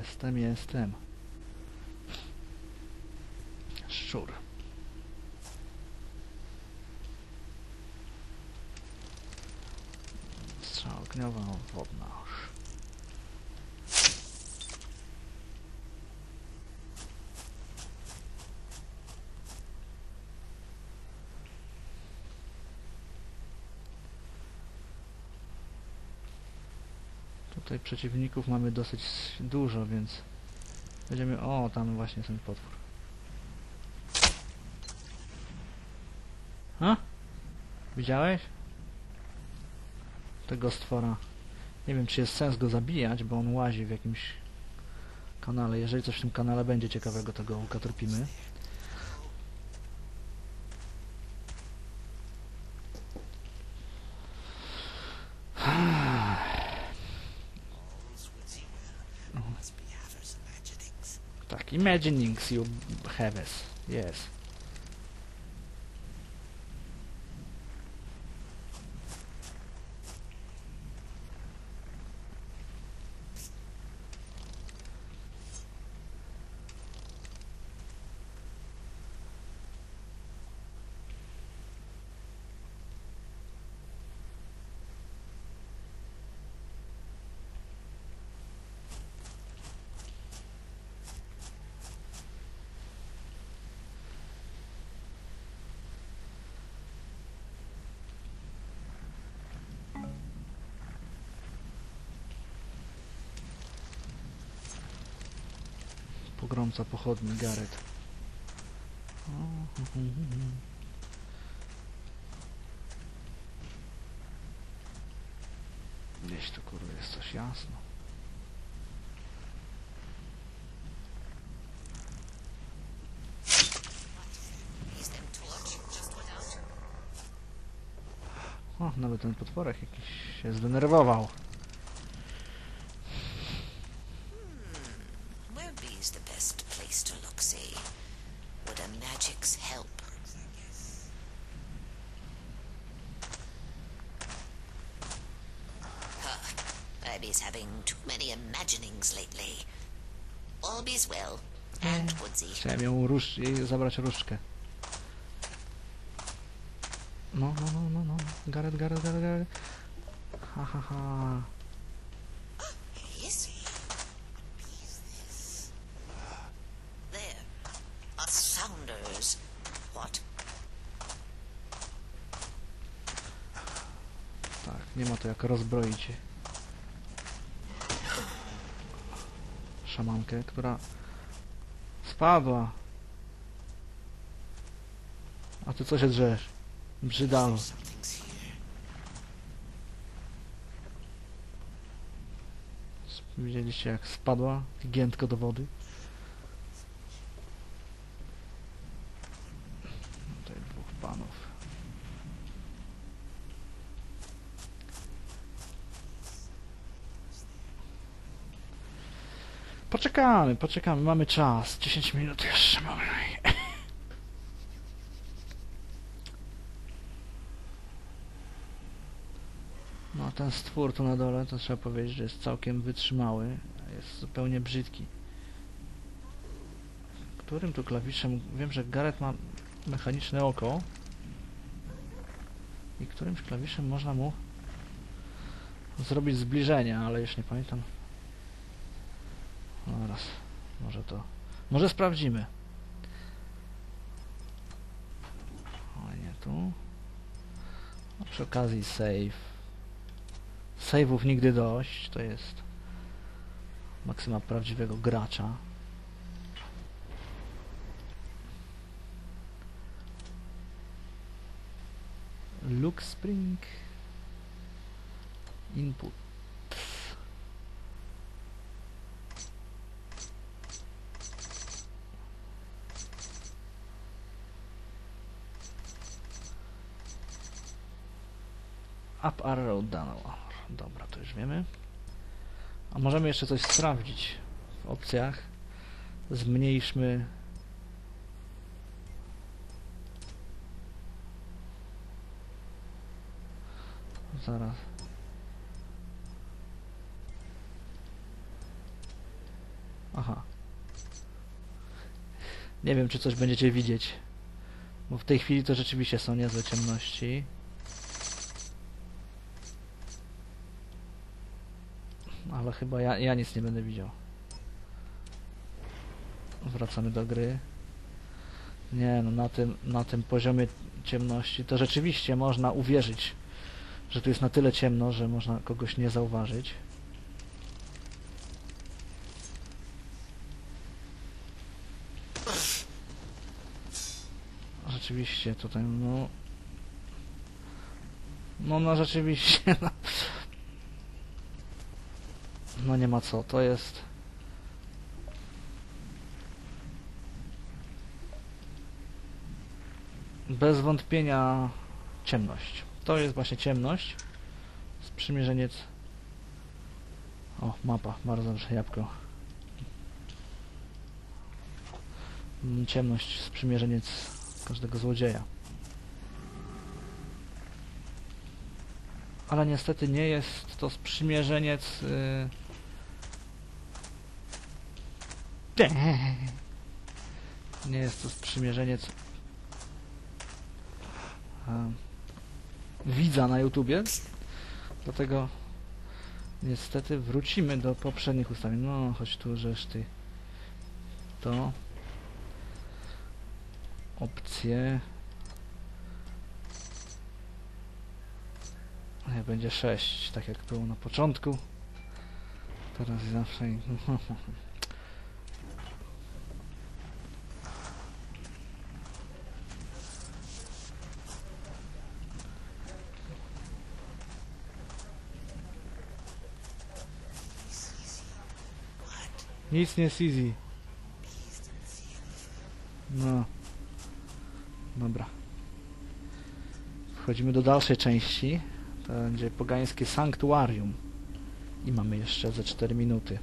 Jestem, jestem. Szczur. Strzała ogniowa wodna. Tutaj przeciwników mamy dosyć dużo, więc będziemy... O, tam właśnie ten potwór. A? Widziałeś? Tego stwora. Nie wiem, czy jest sens go zabijać, bo on łazi w jakimś kanale. Jeżeli coś w tym kanale będzie ciekawego, to go ukatrupimy. Imaginings you have us. Yes. Pogromca pochodni hu. Gdzieś tu kurwa jest coś jasno. O, nawet ten potworek jakiś się zdenerwował. To look? Would a magics help? Huh. Abby's having too many imaginings lately. All be's well. And mm. Woodsy. Chciałem ją róż jej zabrać różdżkę. No, no, no, no, no. Gareth, Gareth, Gareth, Gareth. Ha, ha, ha. To jak rozbroić szamankę, która spadła. A ty co się drzesz? Here. Widzieliście jak spadła giętko do wody? Poczekamy, poczekamy, mamy czas. 10 minut jeszcze mamy. No ten stwór tu na dole, to trzeba powiedzieć, że jest całkiem wytrzymały, jest zupełnie brzydki. Którym tu klawiszem? Wiem, że Gareth ma mechaniczne oko. I którymś klawiszem można mu zrobić zbliżenie, ale już nie pamiętam. No raz, może to... Może sprawdzimy. O nie tu. A przy okazji save. Save'ów nigdy dość, to jest maksyma prawdziwego gracza. Look Spring Input Up arrow down arrow. Dobra, to już wiemy. A możemy jeszcze coś sprawdzić w opcjach. Zmniejszmy Zaraz. Aha. Nie wiem, czy coś będziecie widzieć. Bo w tej chwili to rzeczywiście są niezłe ciemności. Ale chyba ja, ja nic nie będę widział. Wracamy do gry. Nie no, na tym, na tym poziomie ciemności to rzeczywiście można uwierzyć, że tu jest na tyle ciemno, że można kogoś nie zauważyć. Rzeczywiście tutaj, no... No, no rzeczywiście, no. No nie ma co, to jest... Bez wątpienia ciemność. To jest właśnie ciemność. Sprzymierzeniec. O, mapa, bardzo dobrze, jabłko. Mm, Ciemność, sprzymierzeniec każdego złodzieja. Ale niestety nie jest to sprzymierzeniec. Yy... Nie jest to sprzymierzeniec e, widza na YouTubie. Dlatego niestety wrócimy do poprzednich ustawień. No, chodź tu, żeż ty. To. Opcje. Nie, będzie 6, tak jak było na początku. Teraz zawsze... Nic nie jest easy. No. Dobra. Wchodzimy do dalszej części. To będzie pogańskie sanktuarium. I mamy jeszcze ze 4 minuty.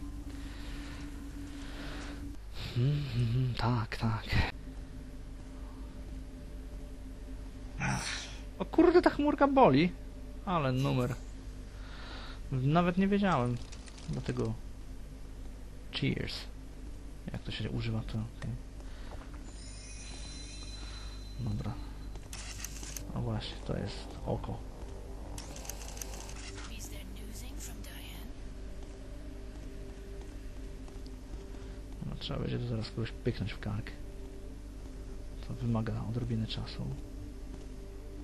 Mhm, mhm, tak, tak. O kurde, ta chmurka boli. Ale numer. Nawet nie wiedziałem. Dlatego... Cheers. Jak to się używa, to... okej. Dobra. O właśnie, to jest oko. No, trzeba będzie to zaraz kogoś pyknąć w kark. To wymaga odrobiny czasu.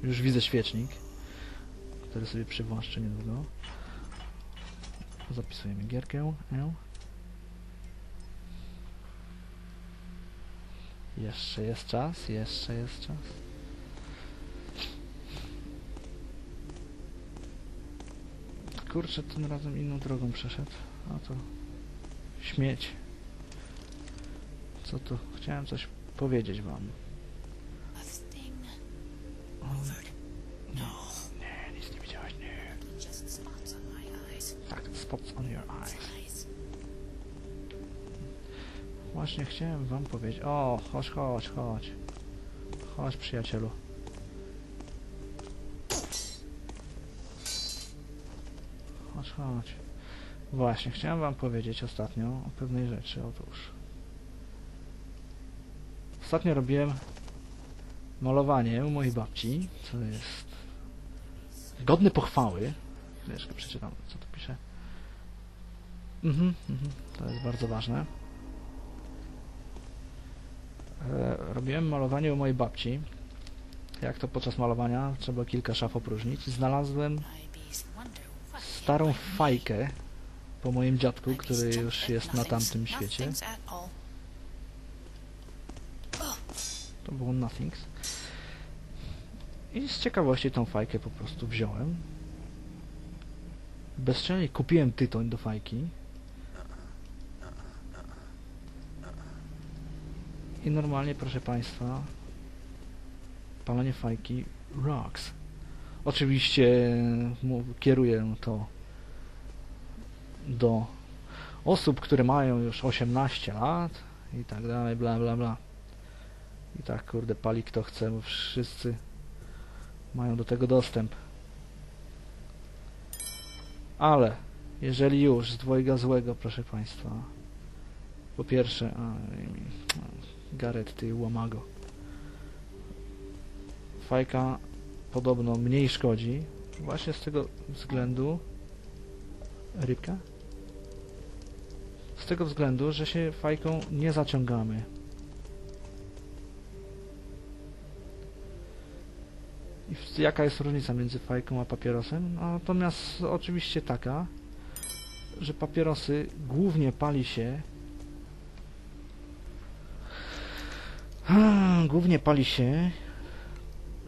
Już widzę świecznik, który sobie przywłaszczę niedługo. Zapisujemy gierkę. E. Jeszcze jest czas, jeszcze jest czas. Kurczę, tym razem inną drogą przeszedł. A to śmieć. Co tu? Chciałem coś powiedzieć wam. Właśnie chciałem wam powiedzieć. O, chodź, chodź, chodź. Chodź, przyjacielu. Chodź, chodź. Właśnie, chciałem wam powiedzieć ostatnio o pewnej rzeczy. Otóż. Ostatnio robiłem malowanie u mojej babci, co jest godny pochwały. Jeszcze przeczytam, co tu pisze. Mhm, mhm, to jest bardzo ważne. E, robiłem malowanie u mojej babci. Jak to podczas malowania trzeba kilka szaf opróżnić. Znalazłem starą fajkę po moim dziadku, który już jest na tamtym świecie. To było Nothings. I z ciekawości tą fajkę po prostu wziąłem. Bezczelnie kupiłem tytoń do fajki. I normalnie, proszę Państwa, palenie fajki rocks. Oczywiście kieruję to do osób, które mają już 18 lat i tak dalej, bla bla bla. I tak, kurde, pali kto chce, bo wszyscy mają do tego dostęp. Ale, jeżeli już z dwojga złego, proszę Państwa, Po pierwsze, a, a, Gareth, ty łamago. Fajka podobno mniej szkodzi. Właśnie z tego względu... Rybka? Z tego względu, że się fajką nie zaciągamy. I jaka jest różnica między fajką a papierosem? No, Natomiast oczywiście taka, że papierosy głównie pali się Głównie pali się,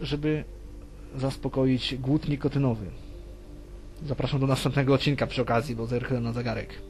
żeby zaspokoić głód nikotynowy. Zapraszam do następnego odcinka przy okazji, bo zerknę na zegarek.